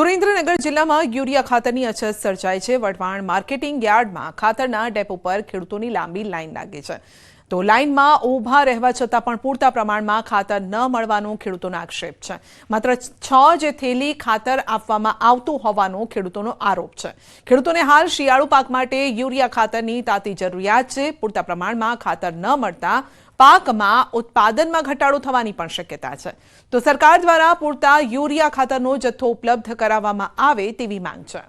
સુરેન્દ્રનગર જિલ્લામાં યુરિયા ખાતરની અછત સર્જાય છે. વઢવાણ માર્કેટિંગ યાર્ડમાં ખાતરના ડેપો પર ખેડૂતોની લાંબી લાઈન લાગે છે. તો લાઇનમાં ઊભા રહેવા છતાં પણ પૂરતા પ્રમાણમાં ખાતર ન મળવાનો ખેડૂતોનો આક્ષેપ છે. માત્ર છ જે થેલી ખાતર આપવામાં આવતું હોવાનો ખેડૂતોનો આરોપ છે. ખેડૂતોને હાલ શિયાળુ પાક માટે યુરિયા ખાતરની તાતી જરૂરિયાત છે. પૂરતા પ્રમાણમાં ખાતર ન મળતા પાકમાં ઉત્પાદનમાં ઘટાડો થવાની પણ શક્યતા છે. તો સરકાર દ્વારા પૂરતા યુરિયા ખાતરનો જથ્થો ઉપલબ્ધ કરાવવામાં આવે તેવી માંગ છે.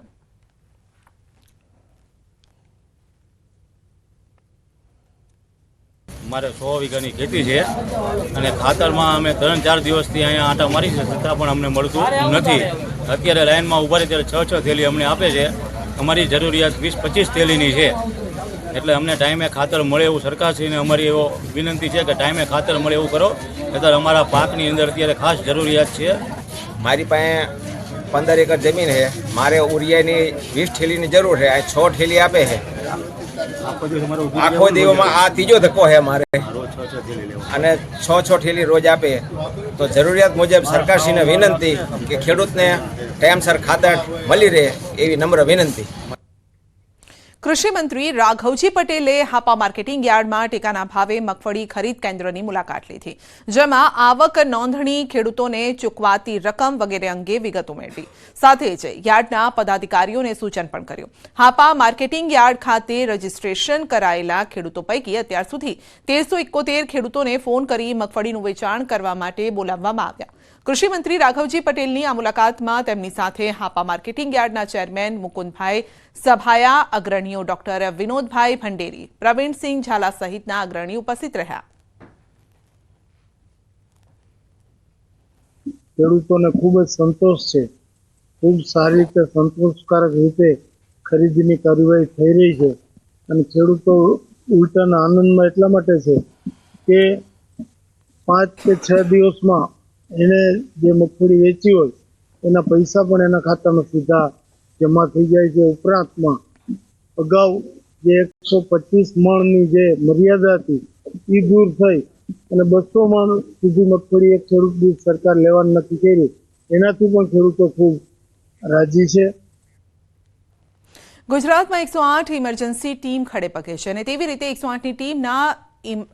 મારે સો વીઘાની ખેતી છે અને ખાતરમાં અમે ત્રણ ચાર દિવસથી અહીંયા આંટા મારી છે, છતાં પણ અમને મળતું નથી. અત્યારે લાઇનમાં ઊભા રહી ત્યારે છ છ થેલી અમને આપે છે. અમારી જરૂરિયાત વીસ પચીસ થેલીની છે. એટલે અમને ટાઈમે ખાતર મળે એવું સરકારશ્રીને અમારી એવો વિનંતી છે કે ટાઈમે ખાતર મળે એવું કરો. અત્યારે અમારા પાકની અંદર અત્યારે ખાસ જરૂરિયાત છે. મારી પાસે પંદર એકર જમીન છે. મારે ઉરિયાની વીસ ઠેલીની જરૂર છે. આ છ ઠેલી આપે છે. આખો દિવસમાં આ ત્રીજો ધક્કો છે મારે અને છ છ ઠેલી રોજ આપે. તો જરૂરિયાત મુજબ સરકારશ્રીને વિનંતી કે ખેડૂતને ટાઈમસર ખાતર મળી રહે એવી નમ્ર વિનંતી. કૃષિ મંત્રી રાઘવજી પટેલે હાપા માર્કેટિંગ યાર્ડમાં ટેકાના ભાવે મગફળી ખરીદ કેન્દ્રની મુલાકાત લીધી. જેમાં આવક નોંધણી ખેડૂતોને ચૂકવાતી રકમ વગેરે અંગે વિગતો મેળવી સાથે જ યાર્ડના પદાધિકારીઓને સૂચન પણ કર્યું. હાપા માર્કેટિંગ યાર્ડ ખાતે રજીસ્ટ્રેશન કરાયેલા ખેડૂતો પૈકી અત્યાર સુધી તેરસો એકોતેર ખેડૂતોને ફોન કરી મગફળીનું વેચાણ કરવા માટે બોલાવવામાં આવ્યા. કૃષિ મંત્રી રાઘવજી પટેલની આ મુલાકાતમાં તેમની સાથે હાપા માર્કેટિંગ યાર્ડના ચેરમેન મુકુંદભાઈ સભાયા અગ્રણીઓ ડોક્ટર વિનોદભાઈ ભંડેરી પ્રવીણસિંહ ઝાલા સહિતના અગ્રણી ઉપસ્થિત રહ્યા. ખેડૂતોને ખૂબ જ સંતોષ છે. ખૂબ સારી રીતે સંતોષકારક રીતે ખરીદીની કાર્યવાહી થઈ રહી છે અને ખેડૂતો ઉલટાના આનંદમાં એટલા માટે છે કે પાંચ કે છ દિવસમાં એને જે મગફળી વેચી હોય એના પૈસા પણ એના ખાતામાં સીધા જમા થઈ જાય છે ઉપરાંતમાં. અગાઉ જે એકસો પચીસ મણની જે મર્યાદા હતી એ દૂર થઈ અને બસો મણ સુધી મગફળી એક ખેડૂત દીઠ સરકાર લેવાનું નક્કી કર્યું. એનાથી પણ ખેડૂતો ખૂબ રાજી છે. ગુજરાતમાં એકસો આઠ ઇમરજન્સી ટીમ ખડે પગે છે અને તેવી રીતે એકસો આઠની ટીમના ઈમ-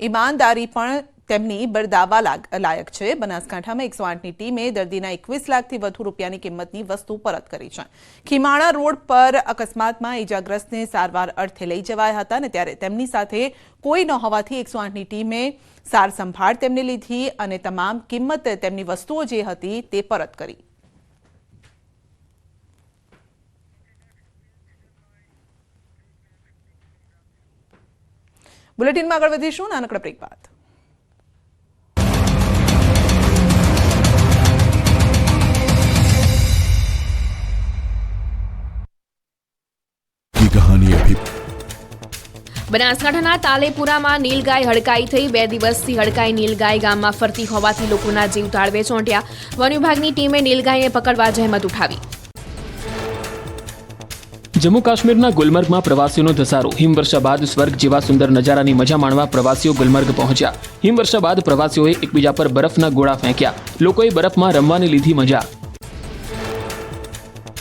ઈમાનદારી પણ તેમની બરદાવા લાયક છે. બનાસકાંઠામાં એકસો આઠની ટીમે દર્દીના એકવીસ લાખથી વધુ રૂપિયાની કિંમતની વસ્તુ પરત કરી છે. ખીમાણા રોડ પર અકસ્માતમાં ઇજાગ્રસ્તને સારવાર અર્થે લઈ જવાયા હતા અને ત્યારે તેમની સાથે કોઈ ન હોવાથી એકસો આઠની ટીમે સાર સંભાળ તેમને લીધી અને તમામ કિંમત તેમની વસ્તુઓ જે હતી તે પરત કરી. બુલેટિનમાં આગળ વધીશું. નાનકડા બ્રેક બાદ. બનાસકાંઠાના તાલેપુરામાં નીલગાય હડકાઈ થઈ બે દિવસથી હડકાઈ નીલગાય ગામમાં ફરતી હોવાથી લોકોના જીવ તાળવે ચોંટ્યા. વન વિભાગની ટીમે નીલગાયને પકડવા જહેમત ઉઠાવી. જમ્મુ કાશ્મીરના ગુલમર્ગમાં પ્રવાસીઓનો ધસારો. હિમવર્ષા બાદ સ્વર્ગ જેવા સુંદર નજારાની મજા માણવા પ્રવાસીઓ ગુલમર્ગ પહોંચ્યા. હિમવર્ષા બાદ પ્રવાસીઓએ એકબીજા પર બરફના ગોળા ફેંક્યા. લોકોએ બરફમાં રમવાની લીધી મજા.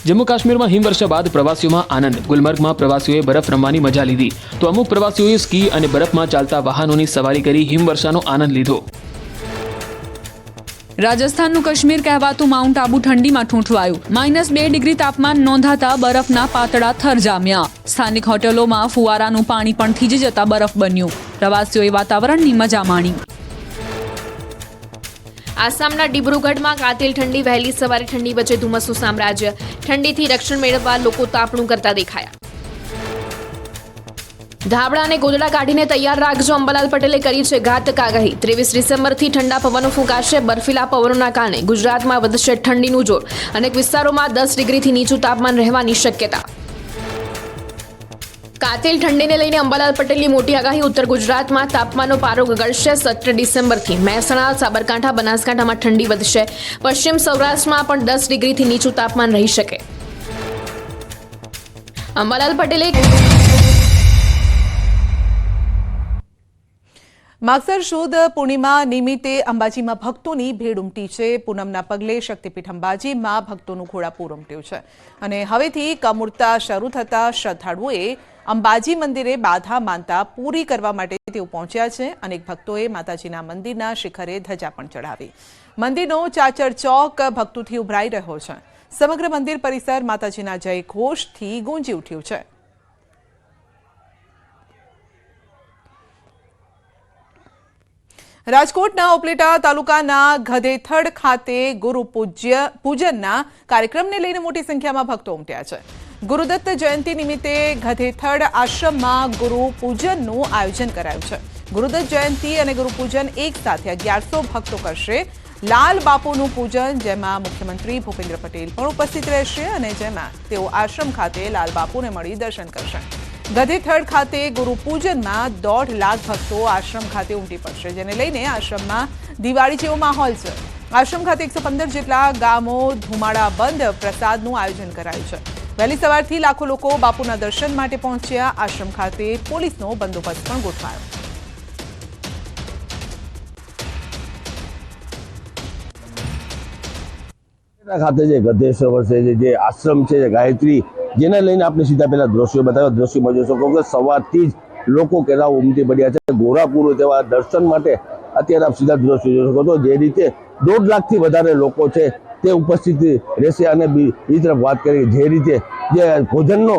જમ્મુ કાશ્મીરમાં હિમવર્ષા બાદ પ્રવાસીઓમાં આનંદ. ગુલમર્ગમાં પ્રવાસીઓએ બરફ રમવાની મજા લીધી. તો અમુક પ્રવાસીઓએ સ્કી અને બરફમાં ચાલતા વાહનોની સવારી કરી હિમવર્ષાનો આનંદ લીધો. રાજસ્થાનનું કાશ્મીર કહેવાતું માઉન્ટ આબુ ઠંડીમાં ઠૂંઠવાયું. માઇનસ બે ડિગ્રી તાપમાન નોંધાતા બરફના પાતળા થર જામ્યા. સ્થાનિક હોટેલોમાં ફુવારાનું પાણી પણ થીજી જતા બરફ બન્યું. પ્રવાસીઓએ વાતાવરણની મજા માણી. આસામના ડિબ્રુગઢમાં કાતિલ ઠંડી વહેલી સવારે ઠંડી વચ્ચે ધુમ્મસનું સામ્રાજ્ય. ઠંડીથી રક્ષણ મેળવવા લોકો તાપણું કરતા દેખાયા. ધાબળા અને ગોદડા કાઢીને તૈયાર રાખજો અંબાલાલ પટેલે કરી છે ઘાતક આગાહી ત્રેવીસ ડિસેમ્બરથી ઠંડા પવનો ફૂંકાશે. બર્ફીલા પવનોના કારણે ગુજરાતમાં વધશે ઠંડીનું જોર. અનેક વિસ્તારોમાં દસ ડિગ્રીથી નીચું તાપમાન રહેવાની શક્યતા. કાતિલ ઠંડીને લઈને અંબાલાલ પટેલની મોટી આગાહી. ઉત્તર ગુજરાતમાં તાપમાનનો પારો ગગડશે સત્તર ડિસેમ્બરથી. મહેસાણા, સાબરકાંઠા, બનાસકાંઠામાં ઠંડી વધશે. પશ્ચિમ સૌરાષ્ટ્રમાં પણ દસ ડિગ્રીથી નીચું તાપમાન રહી શકે. અંબાલાલ પટેલે માગસર સુદ પૂર્ણિમા નિમિત્તે અંબાજીમાં ભક્તોની ભીડ ઉમટી છે. પૂનમના પગલે શક્તિપીઠ અંબાજીમાં ભક્તોનું ઘોડાપૂર ઉમટ્યું છે. અને હવેથી કમૂરતા શરૂ થતા શ્રદ્ધાળુઓએ અંબાજી મંદિરે બાધા માનતા પૂરી કરવા માટે તેઓ પહોંચ્યા છે. અનેક ભક્તોએ માતાજીના મંદિરના શિખરે ધજા પણ ચઢાવી. મંદિરનો ચાચર ચોક ભક્તોથી ઉભરાઈ રહ્યો છે. સમગ્ર મંદિર પરિસર માતાજીના જય ઘોષથી ગુંજી ઉઠ્યું છે. રાજકોટના ઉપલેટા તાલુકાના ગધેથડ ખાતે ગુરુ પૂજ્ય પૂજનના કાર્યક્રમને લઈને મોટી સંખ્યામાં ભક્તો ઉમટ્યા છે. ગુરુદત્ત જયંતિ નિમિત્તે ગધેથડ આશ્રમમાં ગુરુ પૂજનનું આયોજન કરાયું છે. ગુરુદત્ત જયંતિ અને ગુરુ પૂજન એક સાથે અગિયારસો ભક્તો કરશે. લાલ બાપુનું પૂજન, જેમાં મુખ્યમંત્રી ભૂપેન્દ્ર પટેલ પણ ઉપસ્થિત રહેશે અને જેમાં તેઓ આશ્રમ ખાતે લાલ બાપુને મળી દર્શન કરશે. ગધેથડ ખાતે ગુરુ પૂજનમાં દોઢ લાખ ભક્તો આશ્રમ ખાતે ઉમટી પડશે, જેને લઈને આશ્રમમાં દિવાળી જેવો માહોલ છે. આશ્રમ ખાતે એકસો પંદર જેટલા ગામો ધુમાડા બંધ પ્રસાદનું આયોજન કરાયું છે. વહેલી સવારથી લાખો લોકો બાપુના દર્શન માટે પહોંચ્યા. આશ્રમ ખાતે પોલીસનો બંદોબસ્ત પણ ગોઠવાયો. ખાતે જે ગધેશ્વર છે જે- આશ્રમ છે ગાયત્રી, જેને લઈને આપણે સીધા પહેલા દ્રશ્યો બતાવ્યા. દ્રશ્યોમાં જોઈ શકો કે સવારથી જ લોકો કેરા ઉમટી પડ્યા છે. ગોરાપુર તેવા દર્શન માટે અત્યારે આપ સીધા દ્રશ્યો જોઈ શકો છો. જે રીતે દોઢ લાખથી વધારે લોકો છે તે ઉપસ્થિત રહેશે અને બીજી તરફ વાત કરી જે રીતે જે ભોજનનો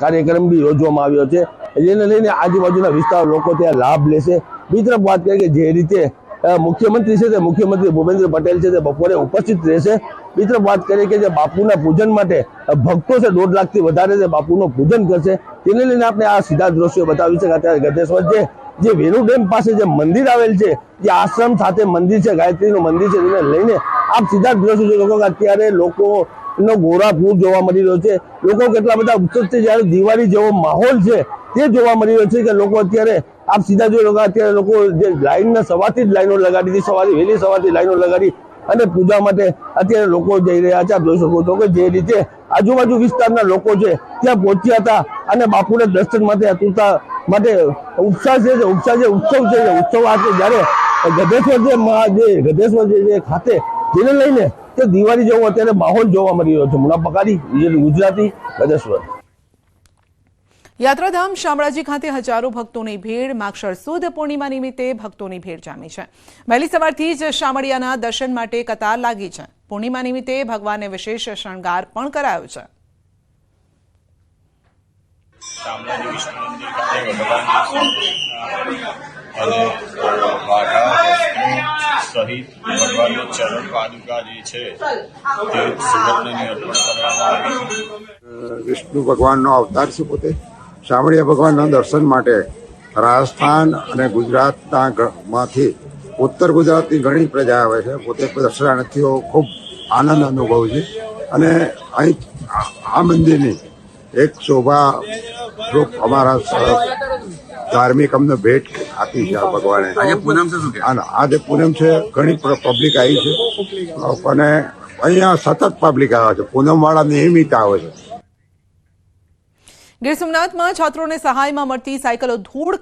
કાર્યક્રમ બી યોજવામાં આવ્યો છે. જેને લઈને આજુબાજુના વિસ્તાર લોકો ત્યાં લાભ લેશે. બીજી તરફ વાત કરીએ કે જે રીતે મુખ્યમંત્રી છે તે મુખ્યમંત્રી ભૂપેન્દ્ર પટેલ છે તે બપોરે ઉપસ્થિત રહેશે. મિત્ર, વાત કરીએ કે જે બાપુના પૂજન માટે ભક્તો છે દોઢ લાખથી વધારે છે બાપુનું પૂજન કરશે, તેને લઈને આપણે આ સીધા દ્રશ્યો બતાવી છે કે અત્યારે ગધેશ્વર છે જે વેરુ ડેમ પાસે જે મંદિર આવેલ છે, જે આશ્રમ સાથે મંદિર છે, ગાયત્રીનું મંદિર છે, તેને લઈને આપ સીધા દ્રશ્યો જોઈ શકો કે અત્યારે લોકો નો ગોરાપૂર જોવા મળી રહ્યો છે. લોકો કેટલા બધા ઉત્સવથી જ્યારે દિવાળી જેવો માહોલ છે, તે જોવા મળી રહ્યો છે કે લોકો અત્યારે આપ સીધા જોઈ અત્યારે લોકો જે લાઈનના સવારથી જ લાઈનો લગાડી હતી સવારથી વહેલી સવારથી લાઈનો લગાડી અને પૂજા માટે અત્યારે લોકો જઈ રહ્યા છે. આપ જોઈ શકો છો કે જે રીતે આજુબાજુ વિસ્તારના લોકો છે, ત્યાં પહોંચ્યા હતા અને બાપુને દર્શન માટે અતુરતા માટે ઉત્સાહ છે ઉત્સાહ જે ઉત્સવ છે ઉત્સવ આ છે. જ્યારે ગધેશ્વર જે મહા- જે ગધેશ્વર જે ખાતે જેને લઈને તે દિવાળી જેવો અત્યારે માહોલ જોવા મળી રહ્યો છે. મુના ગુજરાતી ગધેશ્વર. યાત્રાધામ શામળાજી ખાતે હજારો ભક્તોની ભીડ માક્ષર સુદ પૂર્ણિમા નિમિત્તે ભક્તોની ભીડ જામી છે. વહેલી સવારથી જ શામળિયાના દર્શન માટે કતાર લાગી છે. પૂર્ણિમા નિમિત્તે ભગવાનને વિશેષ શણગાર પણ કરાયો છે. શામળાજી વિષ્ણુ મંદિર ખાતે સહિત ભગવાનની ચરણ પાદુકા જે છે તે સુગંધની અર્પણ કરવામાં આવી. વિષ્ણુ ભગવાનનો અવતાર છે પોતે. શામળિયા ભગવાનના દર્શન માટે રાજસ્થાન અને ગુજરાતના માંથી ઉત્તર ગુજરાતની ઘણી પ્રજા આવે છે. પોતે દર્શનાર્થીઓ ખૂબ આનંદ અનુભવે છે. અને અહીં આ- મંદિરની એક શોભા રૂપ અમારા ધાર્મિક અમને ભેટ આપી છે આ ભગવાને. આજે પૂનમ છે શું આજે પૂનમ છે. ઘણી પબ્લિક આવી છે. અને અહીંયા સતત પબ્લિક આવે છે. પૂનમવાળા નિયમિત આવે છે. ગીર સોમનાથમાં છાત્રોને સહાયમાં મળતી સાયકલો ધૂળ